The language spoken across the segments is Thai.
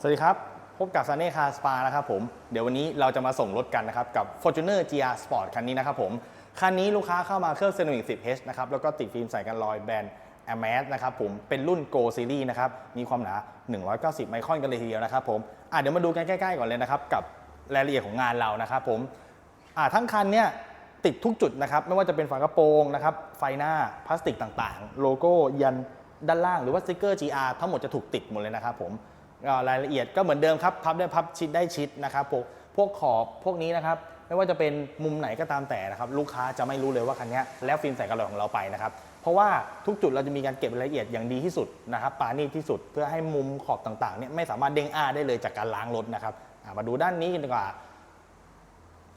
สวัสดีครับ พบกับซ a เน่คาสปานะครับผม เดี๋ยววันนี้เราจะมาส่งรถกันนะครับ กับ Fortuner GR Sport คันนี้นะครับผม คันนี้ลูกค้าเข้ามาเครื่อง Ceramic 10H นะครับ แล้วก็ติดฟิล์มใส่กันรอยแบรนด์ a m a z นะครับผม เป็นรุ่น Go Series นะครับ มีความหนา 190 ไมครอนกันเลยทีเดียวนะครับผมอะเดี๋ยวมาดูกันใกล้ๆก่อนเลยนะครับ กับรายละเอียดของงานเรานะครับผมอ่าทั้งคันเนี่ยติดทุกจุดนะครับ ไม่ว่าจะเป็นฝากระโปรงนะครับ ไฟหน้า พลาสติกต่างๆ โลโก้ยันด้านล่าง หรือว่าสติกเกอร์ GR ทั้งหมดจะถูกติดหมดเลยนะครับผม รายละเอียดก็เหมือนเดิมครับพับได้พับชิดได้ชิดนะครับพวกพวกขอบพวกนี้นะครับไม่ว่าจะเป็นมุมไหนก็ตามแต่นะครับลูกค้าจะไม่รู้เลยว่าคันนี้แล้วฟิล์มใส่กระโหลกของเราไปนะครับเพราะว่าทุกจุดเราจะมีการเก็บรายละเอียดอย่างดีที่สุดนะครับปานีที่สุดเพื่อให้มุมขอบต่างๆเนี่ยไม่สามารถเด้งอ้าได้เลยจากการล้างรถนะครับมาดูด้านนี้กันดีกว่า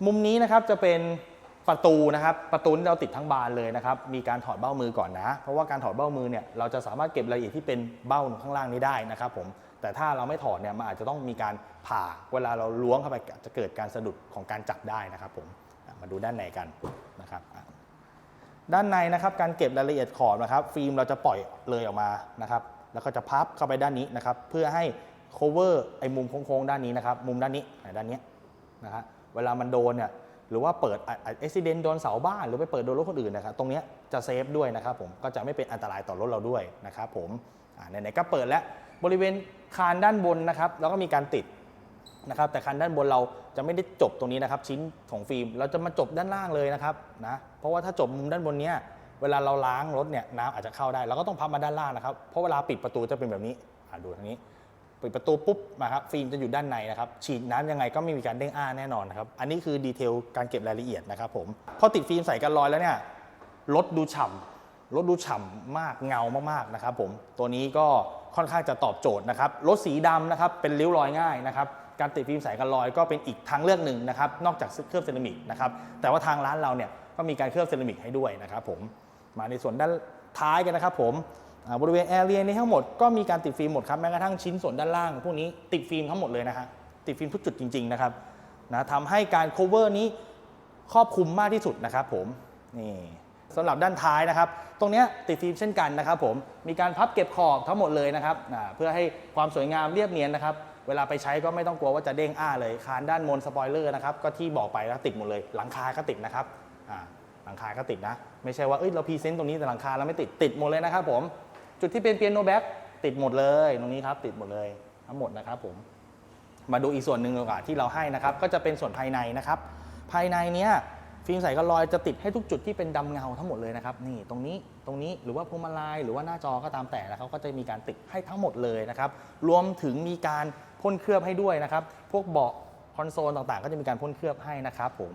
มุมนี้นะครับจะเป็น ประตูนะครับประตูที่เราติดทั้งบานเลยนะครับมีการถอดเบ้ามือก่อนนะ เพราะว่าการถอดเบ้ามือเนี่ยเราจะสามารถเก็บรายละเอียดที่เป็นเบ้าข้างล่างนี้ได้นะครับผมแต่ถ้าเราไม่ถอดเนี่ยมันอาจจะต้องมีการผ่าเวลาเราล้วงเข้าไปจะเกิดการสะดุดของการจับได้นะครับผมมาดูด้านในกันนะครับด้านในนะครับการเก็บรายละเอียดขอบนะครับฟิล์มเราจะปล่อยเลยออกมานะครับแล้วก็จะพับเข้าไปด้านนี้นะครับเพื่อให้ cover ไอ้มุมโค้งๆด้านนี้นะครับมุมด้านนี้ด้านนี้นะฮะเวลามันโดนเนี่ย หรือว่าเปิดอุบิเหตุโดนเสาบ้าน หรือไปเปิดโดนรถคนอื่นนะครับตรงนี้จะเซฟด้วยนะครับผมก็จะไม่เป็นอันตรายต่อรถเราด้วยนะครับผมอ่าไหนๆก็เปิดแล้วบริเวณคานด้านบนนะครับแล้วก็มีการติดนะครับแต่คานด้านบนเราจะไม่ได้จบตรงนี้นะครับ ชิ้นของฟิล์มเราจะมาจบด้านล่างเลยนะครับนะเพราะว่าถ้าจบมุมด้านบนเนี้ยเวลาเราล้างรถเนี่ยน้ำอาจจะเข้าได้เราก็ต้องพับมาด้านล่างนะครับเพราะเวลาปิดประตูจะเป็นแบบนี้อ่าดูทางนี้ ปิดประตูปุ๊บนะครับฟิล์มจะอยู่ด้านในนะครับฉีดน้ำยังไงก็ไม่มีการเด้งอ้าแน่นอนนะครับอันนี้คือดีเทลการเก็บรายละเอียดนะครับผมพอติดฟิล์มใส่กันรอยแล้วเนี่ยรถดูฉ่ำรถดูฉ่ำมากเงามากๆนะครับผมตัวนี้ก็ค่อนข้างจะตอบโจทย์นะครับรถสีดำนะครับเป็นริ้วรอยง่ายนะครับการติดฟิล์มใส่กันรอยก็เป็นอีกทางเลือกหนึ่งนะครับนอกจากเคลือบเซรามิกนะครับแต่ว่าทางร้านเราเนี่ยก็มีการเคลือบเซรามิกให้ด้วยนะครับผมมาในส่วนด้านท้ายกันนะครับผม บริเวณแอเรียนี้ทั้งหมดก็มีการติดฟิล์มหมดครับแม้กระทั่งชิ้นส่วนด้านล่าง พวกนี้ติดฟิล์มทั้งหมดเลยนะฮะติดฟิล์มทุกจุดจริง ๆ นะครับนะทำให้การ cover นี้ครอบคลุมมากที่สุดนะครับผมนี่สำหรับด้านท้ายนะครับ ตรงนี้ติดฟิล์มเช่นกันนะครับผมมีการพับเก็บขอบทั้งหมดเลยนะครับเพื่อให้ความสวยงามเรียบเนียนนะครับเวลาไปใช้ก็ไม่ต้องกลัวว่าจะเด้งอ้าเลยคานด้านบนสปอยเลอร์นะครับก็ที่บอกไปแล้วติดหมดเลยหลังคาก็ติดนะครับหลังคาก็ติดนะ ไม่ใช่ว่าเอ้ยเราพรีเซนต์ตรงนี้แต่หลังคาเราไม่ติดติดหมดเลยนะครับผม จุดที่เป็นเปียโนแบ็กติดหมดเลย ตรงนี้ครับ ติดหมดเลยทั้งหมดนะครับผม มาดูอีกส่วนหนึ่งดีกว่าที่เราให้นะครับ ก็จะเป็นส่วนภายในนะครับ ภายในเนี้ยฟิล์มใสกันรอยจะติดให้ทุกจุดที่เป็นดำเงาทั้งหมดเลยนะครับ นี่ตรงนี้ตรงนี้หรือว่าพวงมาลัยหรือว่าหน้าจอก็ตามแต่นะครับก็จะมีการติดให้ทั้งหมดเลยนะครับ รวมถึงมีการพ่นเคลือบให้ด้วยนะครับ พวกเบาะคอนโซลต่างๆ ก็จะมีการพ่นเคลือบให้นะครับผม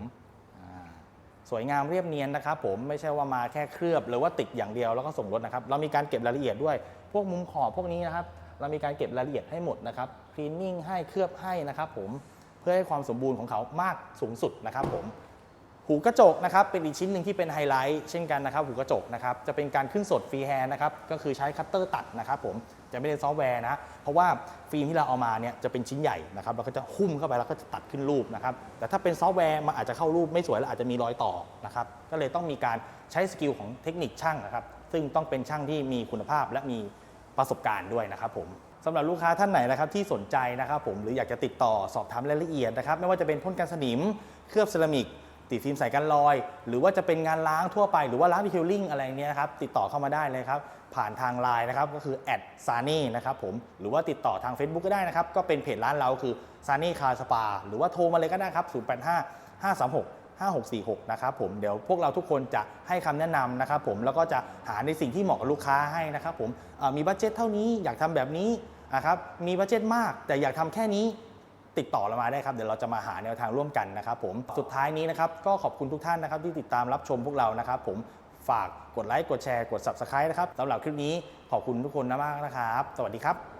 สวยงามเรียบเนียนนะครับผมไม่ใช่ว่ามาแค่เคลือบ หรือว่าติดอย่างเดียวแล้วก็ส่งรถนะครับเรามีการเก็บรายละเอียดด้วย พวกมุมขอบพวกนี้นะครับเรามีการเก็บรายละเอียดให้หมดนะครับคลีนนิ่งให้เคลือบให้นะครับผมเพื่อให้ความสมบูรณ์ของเขามากสูงสุดนะครับผม หูกระจกนะครับเป็นอีกชิ้นหนึ่งที่เป็นไฮไลท์เช่นกันนะครับหูกระจกนะครับจะเป็นการขึ้นสดฟรีแฮนด์นะครับก็คือใช้คัตเตอร์ตัดนะครับผมจะไม่ได้ซอฟต์แวร์นะ เพราะว่าฟิล์มที่เราเอามาเนี่ยจะเป็นชิ้นใหญ่นะครับเราก็จะหุ้มเข้าไปแล้วก็จะตัดขึ้นรูปนะครับแต่ถ้าเป็นซอฟต์แวร์มันอาจจะเข้ารูปไม่สวยแล้วอาจจะมีรอยต่อนะครับก็เลยต้องมีการใช้สกิลของเทคนิคช่างนะครับซึ่งต้องเป็นช่างที่มีคุณภาพและมีประสบการณ์ด้วยนะครับผมสำหรับลูกค้าท่านไหนนะครับที่สนใจนะครับผมหรืออยากจะติดต่อสอบถามรายละเอียดนะครับไม่ว่าจะเป็นพ่นกันสนิมเคลือบเซรามิก ติดฟิล์มใส่กันรอย หรือว่าจะเป็นงานล้างทั่วไปหรือว่าล้างดีเทลลิ่งอะไรเนี้ยนะครับติดต่อเข้ามาได้เลยครับ ผ่านทางไลน์นะครับก็คือแอดซานี่นะครับผมหรือว่าติดต่อทาง Facebook ก็ได้นะครับ ก็เป็นเพจร้านเราคือซานี่คาสปาหรือว่าโทรมาเลยก็ได้ครับ 085 536 5646 นะครับผมเดี๋ยวพวกเราทุกคนจะให้คำแนะนำนะครับผมแล้วก็จะหาในสิ่งที่เหมาะกับลูกค้าให้นะครับผมมีบัตเจ็ตเท่านี้อยากทำแบบนี้นะครับมีบัตเจ็ตมากแต่อยากทำแค่นี้ ติดต่อเรามาได้ครับ เดี๋ยวเราจะมาหาแนวทางร่วมกันนะครับผมสุดท้ายนี้นะครับก็ขอบคุณทุกท่านนะครับที่ติดตามรับชมพวกเรานะครับผมฝากกดไลค์กดแชร์กด subscribe นะครับสำหรับคลิปนี้ขอบคุณทุกคนมากนะครับ สวัสดีครับ